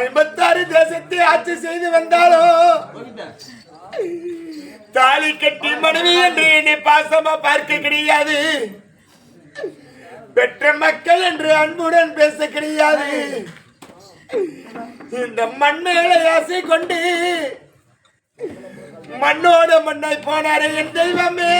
ஐம்பத்தாறு தேசத்தை ஆட்சி செய்து வந்தாலோ? தாலி கட்டி மனைவி என்று என்னை பாசமா பார்க்க கிடையாது. பெற்ற மக்கள் என்று அன்புடன் பேச கிடையாது. இந்த மண் மேலே ஆசை கொண்டு மண்ணோட மண்ணாய் போனாரே என் தெய்வமே.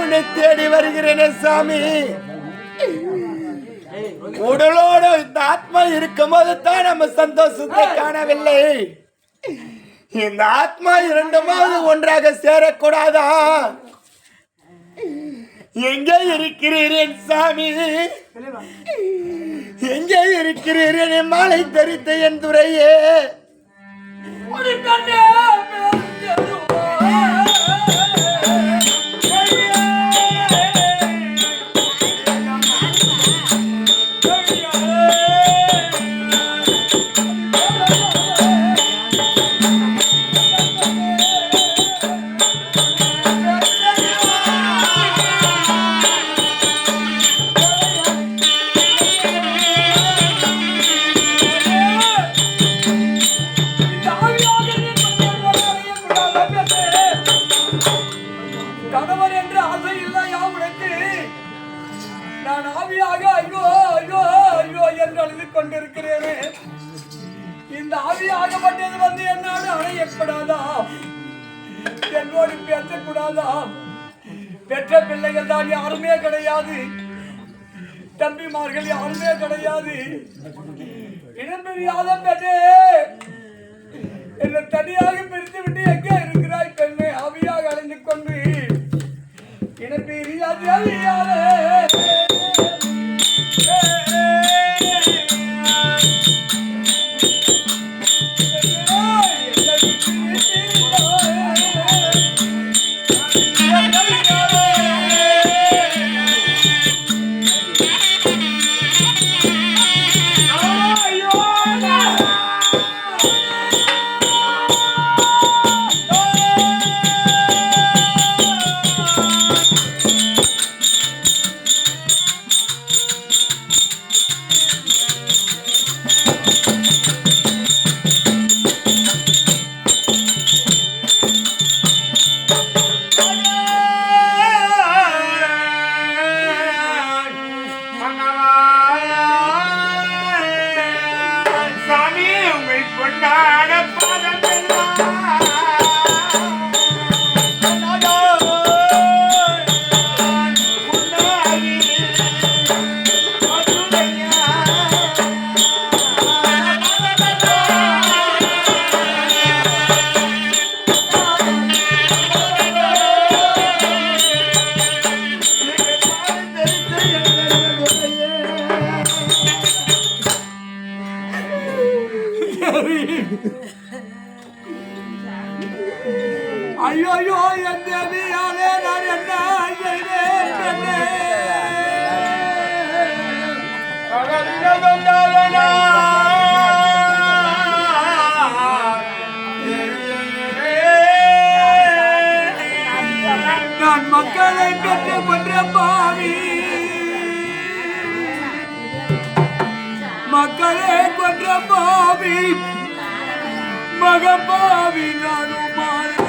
உன்னை தேடி வருகிறேனே சாமி. உடலோடு இந்த ஆத்மா இருக்கும்போது தான் நம்ம சந்தோஷத்தை காணவில்லை. இந்த ஆத்மா இரண்டுமாவது ஒன்றாக சேரக்கூடாதா? எங்கே இருக்கிறீரேன் சாமி? எங்கே இருக்கிறீரேன்? மாலை தரித்த என் துறையே. யாருமே கிடையாது. தம்பிமார்கள் யாருமே கிடையாது. இடம் பெரியாத பெண்ணே. என்னை தனியாக பிரித்து விட்டு எங்கே இருக்கிறாய் பெண்ணே? அவியாக அடைந்து கொண்டு. இடம் பெரியாது அழியாதே உங்கள் கொண்டாட ஐயோ என் தேவியாலே நான் என்ன நான் மக்களை பெற்று கொன்ற பாவி. மக்களை கொன்ற பாவி. மகபாவி நானும் மாறி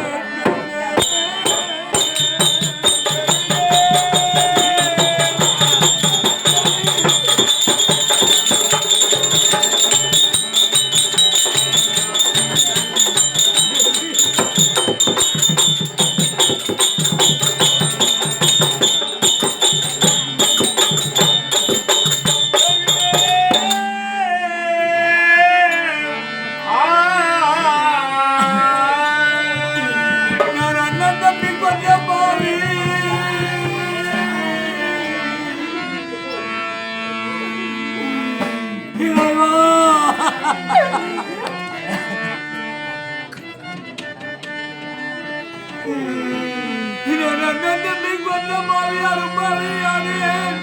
தம்பி கொன்ற பாவியாரும் பாவியானேன்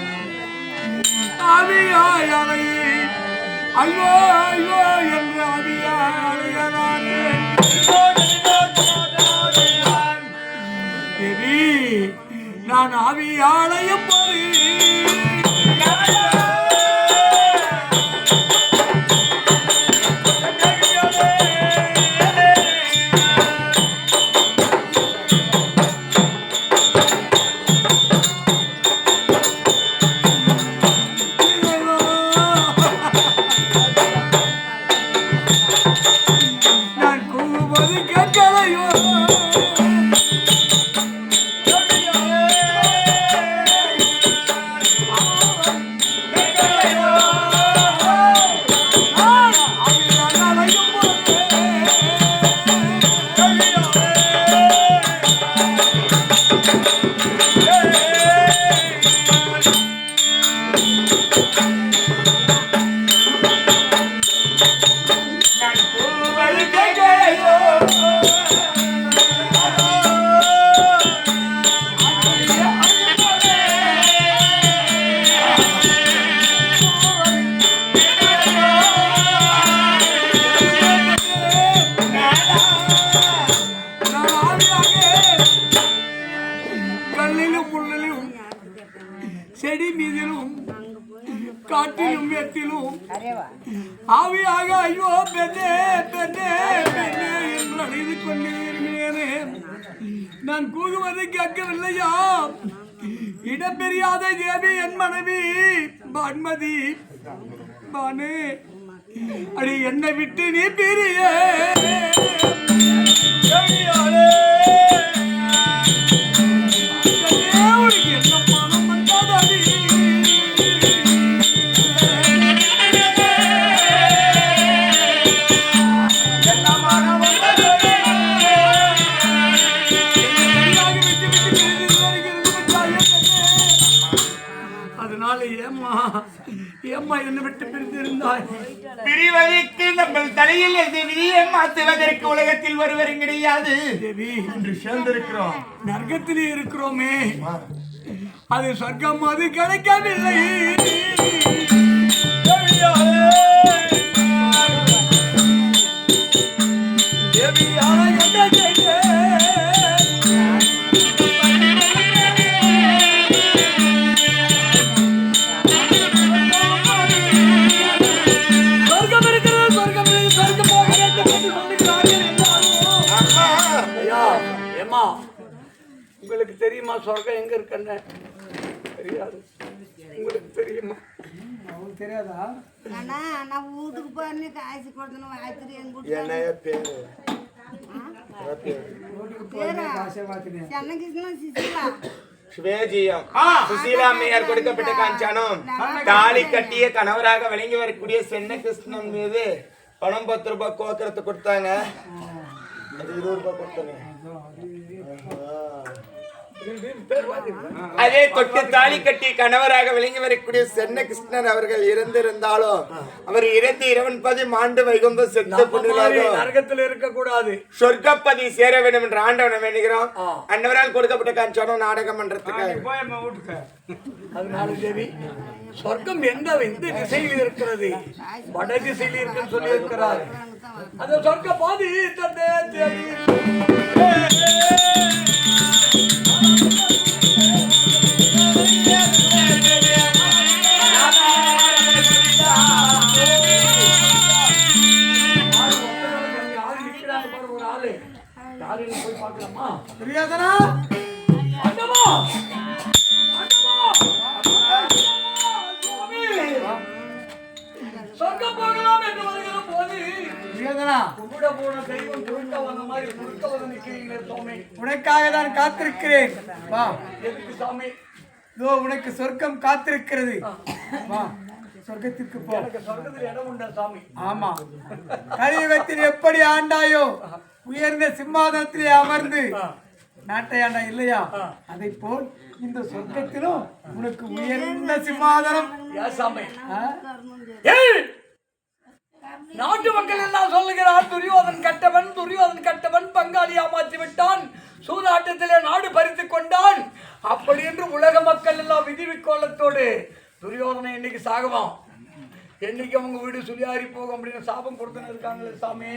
ஐயோ ஐயோ என்று நான். ஆவியாளையும் போது நான் என்று அழைது கொண்டிருக்கிறேனே நான் கூகுவது கேட்கவில்லையா? இடம்பெரியாத தேவி என் மனைவி பான்மதி பானு. அடி என்னை விட்டு நீ பிரிய. ஏம்மா என்னை விட்டு பிரிந்திருந்தாய். பிரிவதற்கு நம்ம தலையில் விதியை மாற்றுவதற்கு உலகத்தில் ஒருவரும் கிடையாது. தேவி இன்று சேர்ந்திருக்கிறோம். நரகத்திலே இருக்கிறோமே. அது சொர்க்கம் அது கிடைக்கவில்லை. தேவியான தெரியுமா சொர்க்கம் எங்க இருக்குன்னு தெரியாது. உங்களுக்கு தெரியுமா? அவங்களுக்கு தெரியாதா அண்ணா நான் வீட்டுக்கு போய் காசு கொடுத்தணும் வாய்த்துட்டு வீட்டுக்கு என்னைய பேரு? கொடுக்கப்பட்ட காஞ்சானம் தாலி கட்டிய கணவராக விளங்கி வரக்கூடிய சென்ன கிருஷ்ணன் மீது பணம் பத்து ரூபாய் கோக்கரத்தை கொடுத்தாங்க. அது இருபது ரூபாய் கொடுத்தாங்க அதே தொட்டு தாலி கட்டி கணவராக விளங்கி வரக்கூடிய சென்ன கிருஷ்ணன் அவர்கள் இறந்திருந்தாலும் அவர் இறந்து இரவன் பதி மாண்டு வைகுந்த செத்த நரகத்தில் இருக்கக்கூடாது. சொர்க்கப்பதி சேர வேண்டும் என்று ஆண்டவனை வேண்டுகிறோம் அன்னவரால் கொடுக்கப்பட்ட காஞ்சானம் நாடகம் பண்றதுக்கு அதனால சரி சொர்க்கம் எந்த எந்த திசையில் இருக்கிறது? வட திசையில் இருக்குன்னு சொல்லி இருக்கிறார் அந்த சொர்க்க பாதி தந்தே தேடி. யாரு நிக்கிறாங்க பாரு ஒரு ஆளு. யாருன்னு போய் பார்க்கலாமா? ஆண்டவா! ஆண்டவா! சுவாமி! சொர்க்கம் போகலாம் என்று வருகிற போது கும்பிட போன தெய்வம் குறுக்க வந்த மாதிரி குறுக்க வந்து நிக்கிறீங்களே சுவாமி. உனக்காக தான் காத்திருக்கிறேன். வா. எதுக்கு சாமி? இதோ உனக்கு சொர்க்கம் காத்திருக்கிறது. வா. சொர்க்கத்திற்கு போ. எனக்கு சொர்க்கத்தில் இடம் உண்டா சாமி? ஆமா. கலியுகத்தில் எப்படி ஆண்டாயோ? உயர்ந்த சிம்மாதனத்திலே அமர்ந்து. நாட்டை ஆண்டா இல்லையா? அதை போல் இந்த சொர்க்கத்திலும் உனக்கு உயர்ந்த சிம்மாதனம். சாமி! நாட்டு மக்கள் எல்லாம் சொல்லுகிறார் துரியோதன் கட்டவன் துரியோதன் கட்டவன் பங்காளி ஏமாற்றி விட்டான் சூதாட்டத்திலே நாடு பறித்து கொண்டான். அப்படி என்று உலக மக்கள் எல்லாம் விதிவிக்கோலத்தோடு துரியோதனை இன்னைக்கு சாகுவான் என்னைக்கு அவங்க வீடு சுழியாரி போகும் அப்படின்னு சாபம் கொடுத்துன்னு இருக்காங்களே சாமி?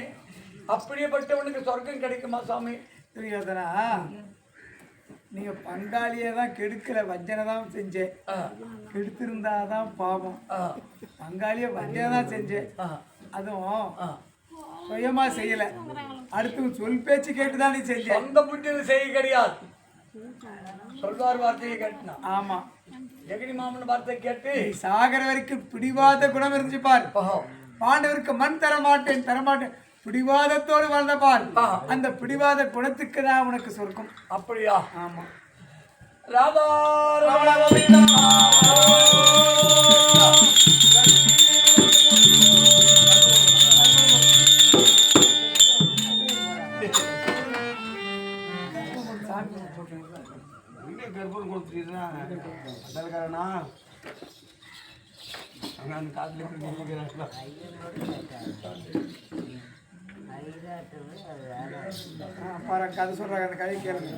அப்படியேப்பட்டவனுக்கு சொர்க்கம் கிடைக்குமா சாமி? துரியோதனா நீங்க பங்காளியை தான் கெடுக்கல வஞ்சனை தான் செஞ்சேன். கெடுத்திருந்தாதான் பாவம். பங்காளியை வஞ்சனை தான் செஞ்சேன். அதுவும். சுயமா செய்யல. அடுத்து சொல் பேச்சு கேட்டுதான் நீ செஞ்ச. சொந்த புத்தியில் செய்ய கிடையாது. சொல்வார் வார்த்தையை கேட்டுனா. ஆமா. ஜெகனி மாமன் வார்த்தை கேட்டு. சாகர வரைக்கும் பிடிவாத குணம் இருந்துச்சு பார். பாண்டவருக்கு மண் தர மாட்டேன் தர மாட்டேன் பிடிவாதத்தோடு வாழ்ந்த பார். அந்த பிடிவாத குணத்துக்கு தான் உனக்கு சொர்க்கம். அப்படியா? ஆமா. ராதா கற்பூரம் அங்க அந்த காட்டுல பாரு கதை சொல்றாங்க அந்த கதையை கேளுங்க?